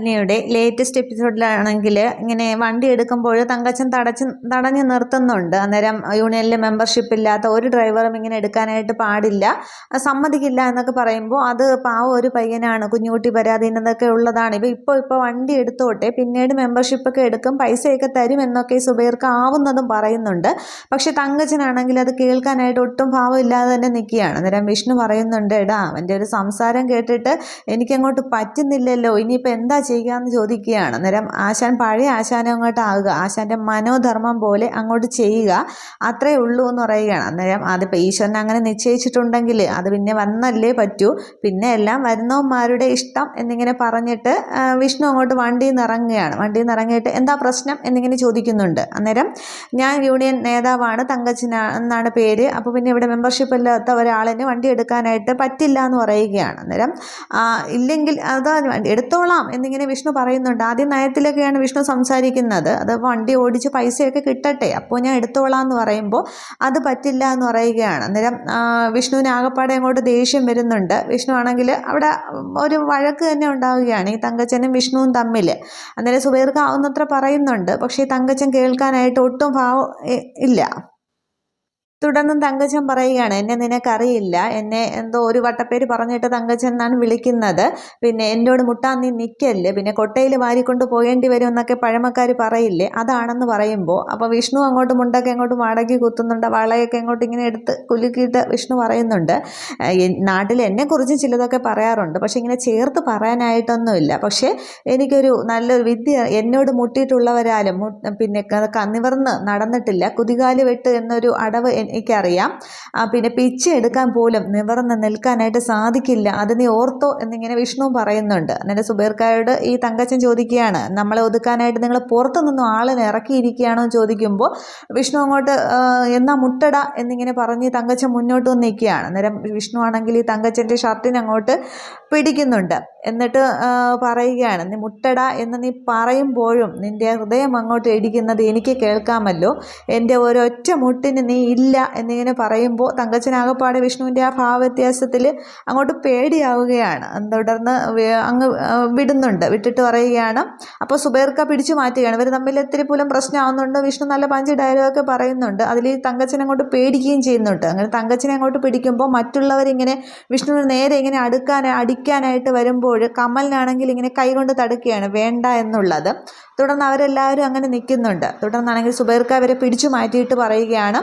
യുടെ ലേറ്റസ്റ്റ് എപ്പിസോഡിലാണെങ്കിൽ ഇങ്ങനെ വണ്ടി എടുക്കുമ്പോൾ തങ്കച്ചൻ തടച്ച് തടഞ്ഞു നിർത്തുന്നുണ്ട്. അന്നേരം യൂണിയനിൽ മെമ്പർഷിപ്പ് ഇല്ലാത്ത ഒരു ഡ്രൈവറും ഇങ്ങനെ എടുക്കാനായിട്ട് പാടില്ല. സമ്മതിക്കില്ല എന്നൊക്കെ പറയുമ്പോൾ അത് പാവം ഒരു പയ്യനാണ്. കുഞ്ഞുകുട്ടി പരാധീനതൊക്കെ ഉള്ളതാണ്. ഇപ്പോൾ ഇപ്പോൾ ഇപ്പോൾ വണ്ടി എടുത്തോട്ടെ പിന്നീട് മെമ്പർഷിപ്പൊക്കെ എടുക്കും പൈസയൊക്കെ തരും എന്നൊക്കെ സുബൈർക്ക് ആവുന്നതും പറയുന്നുണ്ട്. പക്ഷേ തങ്കച്ചനാണെങ്കിൽ അത് കേൾക്കാനായിട്ട് ഒട്ടും ഭാവമില്ലാതെ തന്നെ നിൽക്കുകയാണ്. അന്നേരം വിഷ്ണു പറയുന്നുണ്ട് എടാ അവന്റെ ഒരു സംസാരം കേട്ടിട്ട് എനിക്കങ്ങോട്ട് പറ്റുന്നില്ലല്ലോ. ഇനിയിപ്പോൾ എന്താ ചെയ്യാമെന്ന് ചോദിക്കുകയാണ്. അന്നേരം ആശാൻ പഴയ ആശാനം അങ്ങോട്ട് ആകുക. ആശാന്റെ മനോധർമ്മം പോലെ അങ്ങോട്ട് ചെയ്യുക. അത്രേ ഉള്ളൂ എന്ന് പറയുകയാണ്. അന്നേരം അതിപ്പോൾ ഈശ്വരൻ അങ്ങനെ നിശ്ചയിച്ചിട്ടുണ്ടെങ്കിൽ അത് പിന്നെ വന്നല്ലേ പറ്റൂ. പിന്നെ എല്ലാം വരുന്നവന്മാരുടെ ഇഷ്ടം എന്നിങ്ങനെ പറഞ്ഞിട്ട് വിഷ്ണു അങ്ങോട്ട് വണ്ടിയിൽ നിന്ന് ഇറങ്ങുകയാണ്. വണ്ടിയിൽ നിന്ന് ഇറങ്ങിയിട്ട് എന്താ പ്രശ്നം എന്നിങ്ങനെ ചോദിക്കുന്നുണ്ട്. അന്നേരം ഞാൻ യൂണിയൻ നേതാവാണ് തങ്കച്ചന എന്നാണ് പേര്. അപ്പോൾ പിന്നെ ഇവിടെ മെമ്പർഷിപ്പ് ഇല്ലാത്ത ഒരാളിന് വണ്ടി എടുക്കാനായിട്ട് പറ്റില്ല എന്ന് പറയുകയാണ്. അന്നേരം ഇല്ലെങ്കിൽ അതാ എടുത്തോളാം എന്നിങ്ങനെ വിഷ്ണു പറയുന്നുണ്ട്. ആദ്യം നയത്തിലൊക്കെയാണ് വിഷ്ണു സംസാരിക്കുന്നത്. അത് വണ്ടി ഓടിച്ച് പൈസയൊക്കെ കിട്ടട്ടെ. അപ്പോൾ ഞാൻ എടുത്തോളാം എന്ന് പറയുമ്പോൾ അത് പറ്റില്ല എന്ന് പറയുകയാണ്. അന്നേരം വിഷ്ണുവിന് ആകപ്പാടെ അങ്ങോട്ട് ദേഷ്യം വരുന്നുണ്ട്. വിഷ്ണു ആണെങ്കിൽ അവിടെ ഒരു വഴക്ക് തന്നെ ഉണ്ടാവുകയാണ്. ഈ തങ്കച്ചനും വിഷ്ണുവും തമ്മിൽ അന്നേരം സുബേർക്കാവുന്നത്ര പറയുന്നുണ്ട്. പക്ഷേ ഈ തങ്കച്ചൻ കേൾക്കാനായിട്ട് ഒട്ടും ഭാവം ഇല്ല. തുടർന്നും തങ്കച്ചൻ പറയുകയാണ് എന്നെ നിനക്കറിയില്ല. എന്നെ എന്തോ ഒരു വട്ടപ്പേര് പറഞ്ഞിട്ട് തങ്കച്ചൻ എന്നാണ് വിളിക്കുന്നത്. പിന്നെ എന്നോട് മുട്ടാൻ നീ നിൽക്കല്ലേ പിന്നെ കൊട്ടയിൽ വാരിക്കൊണ്ട് പോകേണ്ടി വരും എന്നൊക്കെ പഴമക്കാർ പറയില്ലേ. അതാണെന്ന് പറയുമ്പോൾ അപ്പോൾ വിഷ്ണു അങ്ങോട്ട് മുണ്ടൊക്കെ അങ്ങോട്ട് മടക്കി കുത്തുന്നുണ്ട്. വളയൊക്കെ അങ്ങോട്ട് ഇങ്ങനെ എടുത്ത് കുലുക്കിയിട്ട് വിഷ്ണു പറയുന്നുണ്ട്. "ഏഹ്, എൻ- നാട്ടിൽ എന്നെക്കുറിച്ച് ചിലതൊക്കെ പറയാറുണ്ട്. പക്ഷേ ഇങ്ങനെ ചേർത്ത് പറയാനായിട്ടൊന്നുമില്ല. പക്ഷേ എനിക്കൊരു നല്ലൊരു വിദ്യ എന്നോട് മുട്ടിയിട്ടുള്ളവരാലും പിന്നെ ക- ക- നടന്നിട്ടില്ല. കുതികാൽ വെട്ട് എന്നൊരു അടവ് എനിക്കറിയാം. പിന്നെ പിച്ച് എടുക്കാൻ പോലും നിവർന്ന് നിൽക്കാനായിട്ട് സാധിക്കില്ല. അത് നീ ഓർത്തോ എന്നിങ്ങനെ വിഷ്ണു പറയുന്നുണ്ട്. എന്റെ സുബൈർക്കാരോട് ഈ തങ്കച്ചൻ ചോദിക്കുകയാണ് നമ്മളെ ഒതുക്കാനായിട്ട് നിങ്ങൾ പുറത്തു നിന്നും ആളിനെ ഇറക്കിയിരിക്കുകയാണോ? എന്ന് ചോദിക്കുമ്പോൾ വിഷ്ണു അങ്ങോട്ട് എന്നാ മുട്ടട എന്നിങ്ങനെ പറഞ്ഞ് തങ്കച്ചൻ മുന്നോട്ട് വന്ന് നിൽക്കുകയാണ്. അന്നേരം വിഷ്ണു ആണെങ്കിൽ ഈ തങ്കച്ചന്റെ ഷർട്ടിനെ അങ്ങോട്ട് പിടിക്കുന്നുണ്ട്. എന്നിട്ട് പറയുകയാണ് നീ മുട്ടട എന്ന് നീ പറയുമ്പോഴും നിന്റെ ഹൃദയം അങ്ങോട്ട് ഇടിക്കുന്നത് എനിക്ക് കേൾക്കാമല്ലോ. എന്റെ ഒരൊറ്റ മുട്ടിന് നീ ഇല്ല എന്നിങ്ങനെ പറയുമ്പോൾ തങ്കച്ചനാകപ്പാടെ വിഷ്ണുവിന്റെ ആ ഭാവവ്യത്യാസത്തിൽ അങ്ങോട്ട് പേടിയാവുകയാണ്. തുടർന്ന് അങ്ങ് വിടുന്നുണ്ട്. വിട്ടിട്ട് പറയുകയാണ് അപ്പോൾ സുബേർക്ക പിടിച്ചു മാറ്റുകയാണ്. ഇവർ തമ്മിൽ ഇത്തിരി പോലും പ്രശ്നമാവുന്നുണ്ട്. വിഷ്ണു നല്ല പഞ്ച് ഡയലോഗൊക്കെ പറയുന്നുണ്ട്. അതിൽ ഈ തങ്കച്ചനെ അങ്ങോട്ട് പേടിക്കുകയും ചെയ്യുന്നുണ്ട്. അങ്ങനെ തങ്കച്ചനെ അങ്ങോട്ട് പിടിക്കുമ്പോൾ മറ്റുള്ളവരിങ്ങനെ വിഷ്ണുവിന് നേരെ ഇങ്ങനെ അടുക്കാൻ അടിക്കാനായിട്ട് വരുമ്പോൾ കമലിനാണെങ്കിൽ ഇങ്ങനെ കൈകൊണ്ട് തടുക്കുകയാണ്. വേണ്ട എന്നുള്ളത്. തുടർന്ന് അവരെല്ലാവരും അങ്ങനെ നിൽക്കുന്നുണ്ട്. തുടർന്നാണെങ്കിൽ സുബൈർക്ക അവരെ പിടിച്ചു മാറ്റിയിട്ട് പറയുകയാണ്.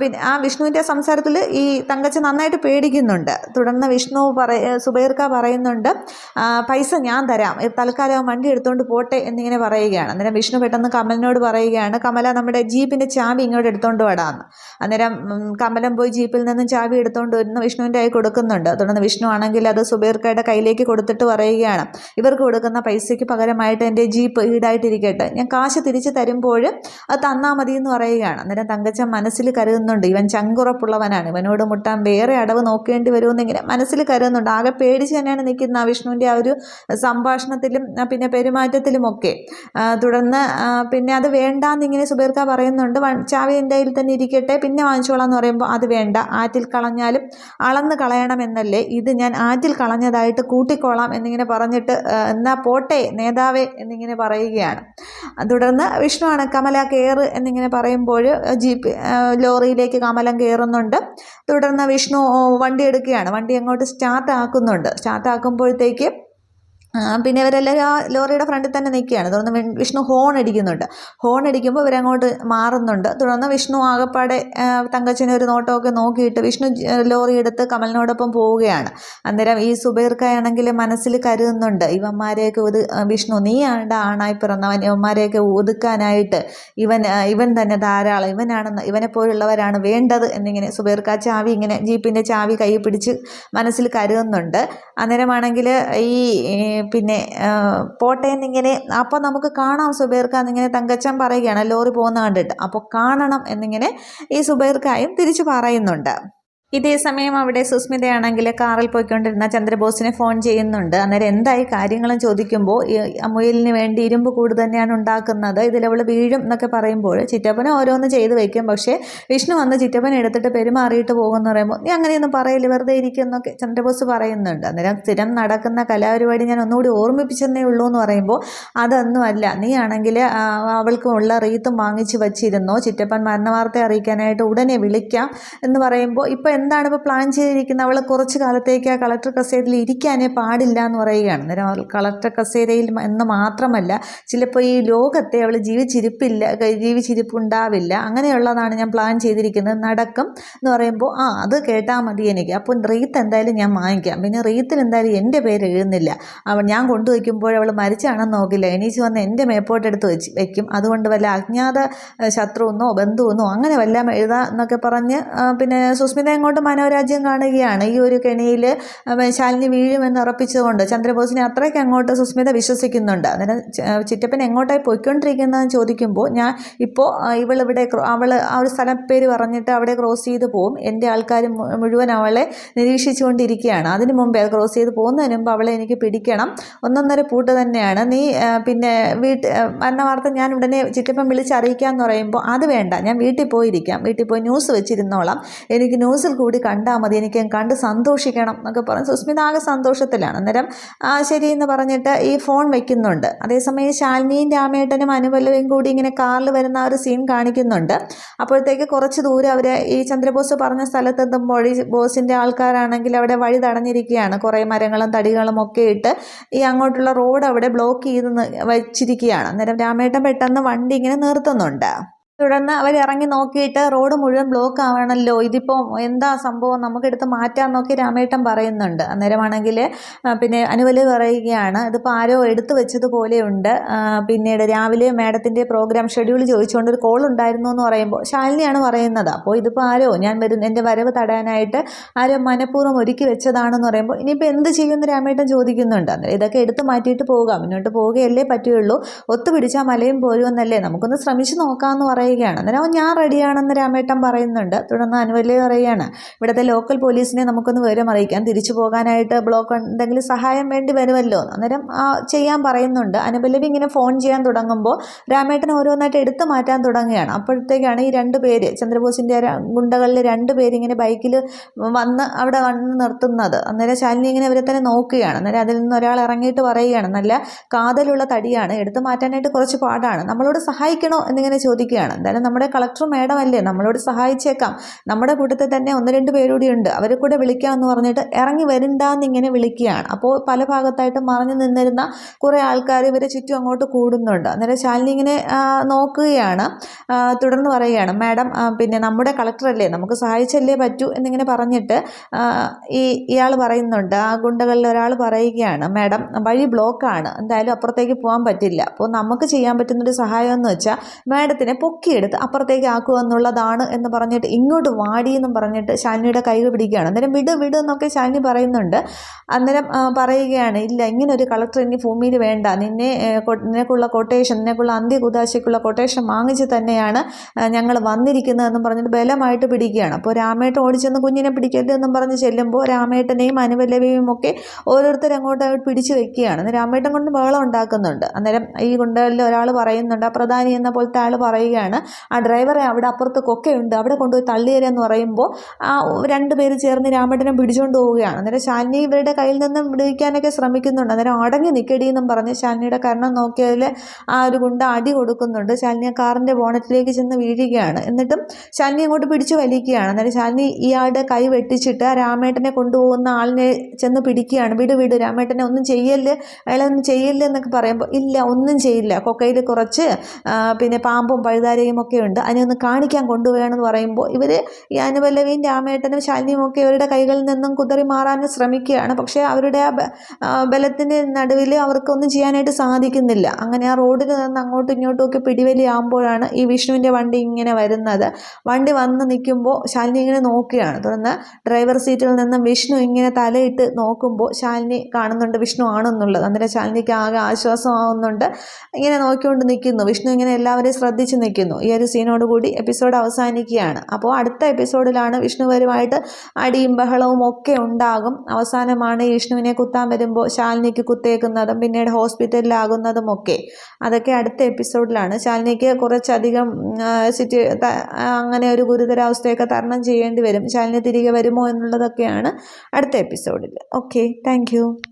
പിന്നെ ആ വിഷ്ണുവിന്റെ സംസാരത്തിൽ ഈ തങ്കച്ച നന്നായിട്ട് പേടിക്കുന്നുണ്ട്. തുടർന്ന് വിഷ്ണു പറയ സുബൈർക്ക പറയുന്നുണ്ട് പൈസ ഞാൻ തരാം. തൽക്കാലം വണ്ടി എടുത്തുകൊണ്ട് പോട്ടെ എന്നിങ്ങനെ പറയുകയാണ്. അന്നേരം വിഷ്ണു പെട്ടെന്ന് കമലിനോട് പറയുകയാണ് കമല നമ്മുടെ ജീപ്പിന്റെ ചാവി ഇങ്ങോട്ട് എടുത്തുകൊണ്ട് വടാന്ന്. അന്നേരം കമലൻ കമലം പോയി ജീപ്പിൽ നിന്നും ചാവി എടുത്തുകൊണ്ട് വരുന്ന വിഷ്ണുവിന്റെ ആയി കൊടുക്കുന്നുണ്ട്. തുടർന്ന് വിഷ്ണു ആണെങ്കിൽ അത് സുബൈർക്കയുടെ കയ്യിലേക്ക് കൊടുത്തിട്ട് പറയുകയാണ് ഇവർക്ക് കൊടുക്കുന്ന പൈസയ്ക്ക് പകരമായിട്ട് എന്റെ ജീപ്പ് ഈടായിട്ടിരിക്കട്ടെ. ഞാൻ കാശ് തിരിച്ച് തരുമ്പോൾ അത് തന്നാൽ മതി എന്ന് പറയുകയാണ്. അന്നേരം തങ്കച്ച മനസ്സിൽ കരുതുന്നുണ്ട്. ഇവൻ ചങ്കുറപ്പുള്ളവനാണ്. ഇവനോട് മുട്ടാൻ വേറെ അടവ് നോക്കേണ്ടി വരുമെന്നിങ്ങനെ മനസ്സിൽ കരുതുന്നുണ്ട്. ആകെ പേടിച്ച് തന്നെയാണ് നിൽക്കുന്ന ആ വിഷ്ണുവിന്റെ ആ ഒരു സംഭാഷണത്തിലും പിന്നെ പെരുമാറ്റത്തിലുമൊക്കെ. തുടർന്ന് പിന്നെ അത് വേണ്ടാന്നിങ്ങനെ സുബീർക്ക പറയുന്നുണ്ട്. ചാവി എന്റെ കയ്യിൽ തന്നെ ഇരിക്കട്ടെ പിന്നെ വാങ്ങിച്ചോളാം എന്ന് പറയുമ്പോൾ അത് വേണ്ട. ആറ്റിൽ കളഞ്ഞാലും അളന്ന് കളയണമെന്നല്ലേ. ഇത് ഞാൻ ആറ്റിൽ കളഞ്ഞതായിട്ട് കൂട്ടിക്കോളാം എന്നിങ്ങനെ പറഞ്ഞിട്ട് എന്നാ പോട്ടെ നേതാവേ എന്നിങ്ങനെ പറയുകയാണ്. തുടർന്ന് വിഷ്ണുവാണ് കമല കയറ് എന്നിങ്ങനെ പറയുമ്പോൾ ആ, ലോറിയിലേക്ക് കമലം കയറുന്നുണ്ട് തുടർന്ന് വിഷ്ണു വണ്ടി എടുക്കുകയാണ്. വണ്ടി അങ്ങോട്ട് സ്റ്റാർട്ട് ആക്കുന്നുണ്ട് സ്റ്റാർട്ട് ആക്കുമ്പോഴത്തേക്ക് പിന്നെ ഇവരെല്ലാവരും ആ ലോറിയുടെ ഫ്രണ്ടിൽ തന്നെ നിൽക്കുകയാണ്. തുടർന്ന് വിഷ്ണു ഹോൺ അടിക്കുന്നുണ്ട്. ഹോൺ അടിക്കുമ്പോൾ ഇവരങ്ങോട്ട് മാറുന്നുണ്ട്. തുടർന്ന് വിഷ്ണു ആകപ്പാടെ തങ്കച്ചിനെ ഒരു നോട്ടമൊക്കെ നോക്കിയിട്ട് വിഷ്ണു ലോറി എടുത്ത് കമലിനോടൊപ്പം പോവുകയാണ്. അന്നേരം ഈ സുബൈർക്കായാണെങ്കിൽ മനസ്സിൽ കരുതുന്നുണ്ട്. ഇവന്മാരെയൊക്കെ ഒതു വിഷ്ണു നീ ആണ്ട ആണായി പിറന്നവൻ. ഇവന്മാരെയൊക്കെ ഒതുക്കാനായിട്ട് ഇവൻ ഇവൻ തന്നെ ധാരാളം. ഇവനാണെന്ന് ഇവനെ പോലുള്ളവരാണ് വേണ്ടത് എന്നിങ്ങനെ സുബൈർക്ക ചാവി ഇങ്ങനെ ജീപ്പിന്റെ ചാവി കൈ പിടിച്ച് മനസ്സിൽ കരുതുന്നുണ്ട്. അന്നേരമാണെങ്കിൽ ഈ പിന്നെ പോട്ടെ എന്നിങ്ങനെ അപ്പോൾ നമുക്ക് കാണാം സുബൈർക്ക എന്നിങ്ങനെ തങ്കച്ചൻ പറയുകയാണ് ലോറി പോകുന്ന കണ്ടിട്ട്. അപ്പോൾ കാണണം എന്നിങ്ങനെ ഈ സുബൈർക്കായും തിരിച്ചു പറയുന്നുണ്ട്. ഇതേ സമയം അവിടെ സുസ്മിതയാണെങ്കിൽ കാറിൽ പോയിക്കൊണ്ടിരുന്ന ചന്ദ്രബോസിനെ ഫോൺ ചെയ്യുന്നുണ്ട്. അന്നേരം എന്തായി കാര്യങ്ങളും ചോദിക്കുമ്പോൾ മുയലിന് വേണ്ടി ഇരുമ്പ് കൂട് തന്നെയാണ് ഉണ്ടാക്കുന്നത്. ഇതിലവൾ വീഴും എന്നൊക്കെ പറയുമ്പോൾ ചിറ്റപ്പനെ ഓരോന്ന് ചെയ്ത് വെക്കും. പക്ഷേ വിഷ്ണു വന്ന് ചിറ്റപ്പനെ എടുത്തിട്ട് പെരുമാറിയിട്ട് പോകുമെന്ന് പറയുമ്പോൾ നീ അങ്ങനെയൊന്നും പറയില്ല വെറുതെ ഇരിക്കുന്നൊക്കെ ചന്ദ്രബോസ് പറയുന്നുണ്ട്. അന്നേരം സ്ഥിരം നടക്കുന്ന കലാപരിപാടി ഞാൻ ഒന്നുകൂടി ഓർമ്മിപ്പിച്ചെന്നേ ഉള്ളൂ എന്ന് പറയുമ്പോൾ അതൊന്നുമല്ല നീ ആണെങ്കിൽ അവൾക്ക് ഉള്ള റീത്തും വാങ്ങിച്ച് വച്ചിരുന്നോ? ചിറ്റപ്പൻ മരണവാർത്ത അറിയിക്കാനായിട്ട് ഉടനെ വിളിക്കാം എന്ന് പറയുമ്പോൾ ഇപ്പോൾ എന്താണ് ഇപ്പോൾ പ്ലാൻ ചെയ്തിരിക്കുന്നത്? അവൾ കുറച്ച് കാലത്തേക്ക് ആ കളക്ടർ കസേരയിൽ ഇരിക്കാനേ പാടില്ല എന്ന് പറയുകയാണ്. അന്നേരം കളക്ടർ കസേരയിൽ എന്ന് മാത്രമല്ല ചിലപ്പോൾ ഈ ലോകത്തെ അവൾ ജീവിച്ചിരിപ്പില്ല ജീവിച്ചിരിപ്പ് ജീവിച്ചിരിപ്പുണ്ടാവില്ല. അങ്ങനെയുള്ളതാണ് ഞാൻ പ്ലാൻ ചെയ്തിരിക്കുന്നത്. നടക്കും എന്ന് പറയുമ്പോൾ ആ അത് കേട്ടാൽ മതി എനിക്ക്. അപ്പോൾ റീത്ത് എന്തായാലും ഞാൻ വാങ്ങിക്കാം. പിന്നെ റീത്തിൽ എന്തായാലും എന്റെ പേര് എഴുതുന്നില്ല. അവൾ ഞാൻ കൊണ്ടുവയ്ക്കുമ്പോൾ അവൾ മരിച്ചാണെന്ന് നോക്കില്ല. എണീച്ച് വന്ന് എന്റെ മേപ്പോട്ടെടുത്ത് വെച്ച് വയ്ക്കും അതുകൊണ്ട് വല്ല അജ്ഞാത ശത്രുവെന്നോ ബന്ധുവെന്നോ അങ്ങനെ വല്ല എഴുതാം എന്നൊക്കെ പറഞ്ഞ് പിന്നെ സുസ്മിത അങ്ങോട്ട് മനോരാജ്യം കാണുകയാണ്. ഈ ഒരു കെണിയിൽ ശാലിനി വീഴുമെന്ന് ഉറപ്പിച്ചുകൊണ്ട് ചന്ദ്രബോസിനെ അത്രയ്ക്ക് അങ്ങോട്ട് സുസ്മിത വിശ്വസിക്കുന്നുണ്ട്. അന്നേരം ചിറ്റപ്പൻ എങ്ങോട്ടായി പോയിക്കൊണ്ടിരിക്കുന്നതെന്ന് ചോദിക്കുമ്പോൾ ഞാൻ ഇപ്പോൾ ഇവളിവിടെ അവൾ ആ ഒരു സ്ഥലം പേര് പറഞ്ഞിട്ട് അവിടെ ക്രോസ് ചെയ്ത് പോകും എന്റെ ആൾക്കാർ മുഴുവൻ അവളെ നിരീക്ഷിച്ചുകൊണ്ടിരിക്കുകയാണ്. അതിന് മുമ്പേ ക്രോസ് ചെയ്ത് പോകുന്നതിന് മുമ്പ് അവളെ എനിക്ക് പിടിക്കണം. ഒന്നൊന്നര പൂട്ട് തന്നെയാണ്. നീ പിന്നെ വീട്ട് മരണ വാർത്ത ഞാൻ ഉടനെ ചിറ്റപ്പൻ വിളിച്ചറിയിക്കാമെന്ന് പറയുമ്പോൾ അത് വേണ്ട. ഞാൻ വീട്ടിൽ പോയിരിക്കാം. വീട്ടിൽ പോയി ന്യൂസ് വെച്ചിരുന്നോളാം. എനിക്ക് ന്യൂസിൽ കൂടി കണ്ടാൽ മതി. എനിക്ക് കണ്ട് സന്തോഷിക്കണം എന്നൊക്കെ പറഞ്ഞ്. സുസ്മിത ആകെ സന്തോഷത്തിലാണ്. അന്നേരം ശരി എന്ന് പറഞ്ഞിട്ട് ഈ ഫോൺ വെക്കുന്നുണ്ട്. അതേസമയം ശാലിനിയും രാമേട്ടനും അനുപല്ലവയും കൂടി ഇങ്ങനെ കാറിൽ വരുന്ന ആ ഒരു സീൻ കാണിക്കുന്നുണ്ട്. അപ്പോഴത്തേക്ക് കുറച്ച് ദൂരം അവർ ഈ ചന്ദ്രബോസ് പറഞ്ഞ സ്ഥലത്തെത്തുമ്പോൾ ഈ ബോസിന്റെ ആൾക്കാരാണെങ്കിൽ അവിടെ വഴി തടഞ്ഞിരിക്കുകയാണ്. കുറേ മരങ്ങളും തടികളും ഒക്കെ ഇട്ട് ഈ അങ്ങോട്ടുള്ള റോഡ് അവിടെ ബ്ലോക്ക് ചെയ്ത് വെച്ചിരിക്കുകയാണ്. അന്നേരം രാമേട്ടൻ പെട്ടെന്ന് വണ്ടി ഇങ്ങനെ നിർത്തുന്നുണ്ട്. തുടർന്ന് അവർ ഇറങ്ങി നോക്കിയിട്ട് റോഡ് മുഴുവൻ ബ്ലോക്ക് ആവണല്ലോ. ഇതിപ്പോൾ എന്താ സംഭവം? നമുക്കെടുത്ത് മാറ്റാൻ നോക്കി രാമേട്ടൻ പറയുന്നുണ്ട്. അന്നേരമാണെങ്കിൽ പിന്നെ അനുവൽ പറയുകയാണ് ഇതിപ്പോൾ ആരോ എടുത്തു വെച്ചതുപോലെയുണ്ട് പിന്നീട് രാവിലെ മാഡത്തിന്റെ പ്രോഗ്രാം ഷെഡ്യൂൾ ചോദിച്ചുകൊണ്ട് ഒരു കോൾ ഉണ്ടായിരുന്നു എന്ന് പറയുമ്പോൾ ശാലിനിയാണ് പറയുന്നത്. അപ്പോൾ ഇതിപ്പോൾ ആരോ ഞാൻ വരുന്ന എന്റെ വരവ് തടയാനായിട്ട് ആരോ മനഃപൂർവം ഒരുക്കി വെച്ചതാണെന്ന് പറയുമ്പോൾ ഇനിയിപ്പോൾ എന്ത് ചെയ്യുമെന്ന് രാമേട്ടൻ ചോദിക്കുന്നുണ്ട്. അന്നേരം ഇതൊക്കെ എടുത്ത് മാറ്റിയിട്ട് പോവുക മുന്നോട്ട് പോവുകയല്ലേ പറ്റുകയുള്ളൂ. ഒത്തുപിടിച്ചാൽ മലയും പോരുമെന്നല്ലേ. നമുക്കൊന്ന് ശ്രമിച്ചു നോക്കാമെന്ന് പറയുക പറയുകയാണ്. അന്നേരം ഞാൻ റെഡിയാണെന്ന് രാമേട്ടൻ പറയുന്നുണ്ട്. തുടർന്ന് അനുവല്യ പറയുകയാണ്. ഇവിടുത്തെ ലോക്കൽ പോലീസിനെ നമുക്കൊന്ന് വിവരം അറിയിക്കാം തിരിച്ചു പോകാനായിട്ട് ബ്ലോക്ക് എന്തെങ്കിലും സഹായം വേണ്ടി വരുമല്ലോ? അന്നേരം ചെയ്യാൻ പറയുന്നുണ്ട്. അനുപല്ലവി ഇങ്ങനെ ഫോൺ ചെയ്യാൻ തുടങ്ങുമ്പോൾ രാമേട്ടൻ ഓരോന്നായിട്ട് എടുത്തു മാറ്റാൻ തുടങ്ങുകയാണ്. അപ്പോഴത്തേക്കാണ് ഈ രണ്ട് പേര് ചന്ദ്രബോസിന്റെ ഗുണ്ടകളിൽ രണ്ട് പേരിങ്ങനെ ബൈക്കിൽ വന്ന് അവിടെ വന്ന് നിർത്തുന്നത്. അന്നേരം ശാലിനി ഇങ്ങനെ ഇവരെ തന്നെ നോക്കുകയാണ്. അന്നേരം അതിൽ നിന്ന് ഒരാൾ ഇറങ്ങിയിട്ട് പറയുകയാണ് നല്ല കാതലുള്ള തടിയാണ്. എടുത്തു മാറ്റാനായിട്ട് കുറച്ച് പാടാണ്. നമ്മളോട് സഹായിക്കണോ? എന്നിങ്ങനെ ചോദിക്കുകയാണ്. എന്തായാലും നമ്മുടെ കളക്ടർ മേഡം അല്ലേ? നമ്മളോട് സഹായിച്ചേക്കാം. നമ്മുടെ കൂട്ടത്തിൽ തന്നെ ഒന്ന് രണ്ട് പേരുകൂടി ഉണ്ട്. അവരെ കൂടെ വിളിക്കാമെന്ന് പറഞ്ഞിട്ട് ഇറങ്ങി വരണ്ടാന്നിങ്ങനെ വിളിക്കുകയാണ്. അപ്പോൾ പല ഭാഗത്തായിട്ട് മറഞ്ഞു നിന്നിരുന്ന കുറേ ആൾക്കാർ ഇവരെ ചുറ്റും അങ്ങോട്ട് കൂടുന്നുണ്ട്. അന്നേരം ശാലിനി ഇങ്ങനെ നോക്കുകയാണ് തുടർന്ന് പറയുകയാണ് മാഡം പിന്നെ നമ്മുടെ കളക്ടറല്ലേ നമുക്ക് സഹായിച്ചല്ലേ പറ്റൂ? എന്നിങ്ങനെ പറഞ്ഞിട്ട് ഈ ഇയാൾ പറയുന്നുണ്ട്. ആ ഗുണ്ടകളിൽ ഒരാൾ പറയുകയാണ് മാഡം വഴി ബ്ലോക്കാണ്. എന്തായാലും അപ്പുറത്തേക്ക് പോകാൻ പറ്റില്ല. അപ്പോൾ നമുക്ക് ചെയ്യാൻ പറ്റുന്നൊരു സഹായം എന്ന് വെച്ചാൽ മാഡത്തിനെ പൊക്കി പൊക്കിയെടുത്ത് അപ്പുറത്തേക്ക് ആക്കുക എന്നുള്ളതാണ് എന്ന് പറഞ്ഞിട്ട് ഇങ്ങോട്ട് വാടി എന്നും പറഞ്ഞിട്ട് ശാലിനിയുടെ കൈ പിടിക്കുകയാണ്. അന്നേരം വിട് വിട് എന്നൊക്കെ ശാലിനി പറയുന്നുണ്ട്. അന്നേരം പറയുകയാണ് ഇല്ല ഇങ്ങനെ ഒരു കളക്ടർ ഇനി ഭൂമിയിൽ വേണ്ട. നിന്നെ നിനക്കുള്ള കൊട്ടേഷൻ നിനക്കുള്ള അന്ത്യ കുതാശയ്ക്കുള്ള കൊട്ടേഷൻ വാങ്ങിച്ച് തന്നെയാണ് ഞങ്ങൾ വന്നിരിക്കുന്നതെന്നും പറഞ്ഞിട്ട് ബലമായിട്ട് പിടിക്കുകയാണ്. അപ്പോൾ രാമേട്ടൻ ഓടിച്ചെന്ന് കുഞ്ഞിനെ പിടിക്കരുത് എന്നും പറഞ്ഞ് ചെല്ലുമ്പോൾ രാമേട്ടനെയും അനുവല്ലവയും ഒക്കെ ഓരോരുത്തർ അങ്ങോട്ട് പിടിച്ചു വെക്കുകയാണ്. രാമേട്ടൻ കൊണ്ട് വേളം ഉണ്ടാക്കുന്നുണ്ട്. അന്നേരം ഈ ഗുണ്ടകളിൽ ഒരാൾ പറയുന്നുണ്ട് ആ പ്രധാനി എന്ന പോലത്തെ ആൾ പറയുകയാണ്. ആ ഡ്രൈവറെ അവിടെ അപ്പുറത്ത് കൊക്കയുണ്ട്. അവിടെ കൊണ്ടുപോയി തള്ളിയരെന്ന് പറയുമ്പോൾ ആ രണ്ട് പേര് ചേർന്ന് രാമേട്ടനെ പിടിച്ചുകൊണ്ട് പോവുകയാണ്. അന്നേരം ശാലിനി ഇവരുടെ കയ്യിൽ നിന്നും വിടുവിക്കാനൊക്കെ ശ്രമിക്കുന്നുണ്ട്. അന്നേരം അടങ്ങി നിൽക്കടി എന്നും പറഞ്ഞ് ശാലിനിയുടെ കരണം നോക്കിയതിൽ ആ ഒരു ഗുണ്ട അടി കൊടുക്കുന്നുണ്ട്. ശാലിനി കാറിന്റെ ബോണറ്റിലേക്ക് ചെന്ന് വീഴുകയാണ്. എന്നിട്ടും ശാലിനി അങ്ങോട്ട് പിടിച്ചു വലിക്കുകയാണ്. അന്നേരം ശാലിനി ഇയാളുടെ കൈ വെട്ടിച്ചിട്ട് രാമേട്ടനെ കൊണ്ടുപോകുന്ന ആളിനെ ചെന്ന് പിടിക്കുകയാണ്. വിട് വിട് രാമേട്ടനെ ഒന്നും ചെയ്യല്ല്. അയാളൊന്നും ചെയ്യല്ല് എന്നൊക്കെ പറയുമ്പോൾ ഇല്ല ഒന്നും ചെയ്യില്ല. കൊക്കയിൽ കുറച്ച് പിന്നെ പാമ്പും പഴുതാരയും ഒക്കെ ഉണ്ട്. അതിനെ ഒന്ന് കാണിക്കാൻ കൊണ്ടുപോകണമെന്ന് പറയുമ്പോൾ ഇവർ ഈ അനുപല്ലവിയും രാമേട്ടനും ശാലിനിയും ഒക്കെ ഇവരുടെ കൈകളിൽ നിന്നും കുതറി മാറാൻ ശ്രമിക്കുകയാണ്. പക്ഷേ അവരുടെ ആ ബലത്തിന്റെ നടുവിൽ അവർക്കൊന്നും ചെയ്യാനായിട്ട് സാധിക്കുന്നില്ല. അങ്ങനെ ആ റോഡിൽ നിന്ന് അങ്ങോട്ടും ഇങ്ങോട്ടും ഒക്കെ പിടിവലി ആകുമ്പോഴാണ് ഈ വിഷ്ണുവിന്റെ വണ്ടി ഇങ്ങനെ വരുന്നത്. വണ്ടി വന്ന് നിൽക്കുമ്പോൾ ശാലിനി ഇങ്ങനെ നോക്കുകയാണ്. തുടർന്ന് ഡ്രൈവർ സീറ്റിൽ നിന്നും വിഷ്ണു ഇങ്ങനെ തലയിട്ട് നോക്കുമ്പോൾ ശാലിനി കാണുന്നുണ്ട് വിഷ്ണു ആണെന്നുള്ളത്. അന്നേരം ശാലിനിക്ക് ആകെ ആശ്വാസമാവുന്നുണ്ട്. ഇങ്ങനെ നോക്കിക്കൊണ്ട് നിൽക്കുന്നു. വിഷ്ണു ഇങ്ങനെ എല്ലാവരെയും ശ്രദ്ധിച്ച് നിൽക്കുന്നു. ചെയ്യുന്നു ഈ ഒരു സീനോട് കൂടി എപ്പിസോഡ് അവസാനിക്കുകയാണ്. അപ്പോൾ അടുത്ത എപ്പിസോഡിലാണ് വിഷ്ണുവരുമായിട്ട് അടിയും ബഹളവും ഒക്കെ ഉണ്ടാകും. അവസാനമാണ് ഈ വിഷ്ണുവിനെ കുത്താൻ വരുമ്പോൾ ശാലിനിക്ക് കുത്തേക്കുന്നതും പിന്നീട് ഹോസ്പിറ്റലിലാകുന്നതും ഒക്കെ. അതൊക്കെ അടുത്ത എപ്പിസോഡിലാണ് ശാലിനിക്ക് കുറച്ചധികം സിറ്റി അങ്ങനെ ഒരു ഗുരുതരാവസ്ഥയൊക്കെ തരണം ചെയ്യേണ്ടി വരും. ശാലിനി തിരികെ വരുമോ എന്നുള്ളതൊക്കെയാണ് അടുത്ത എപ്പിസോഡിൽ ഓക്കെ താങ്ക്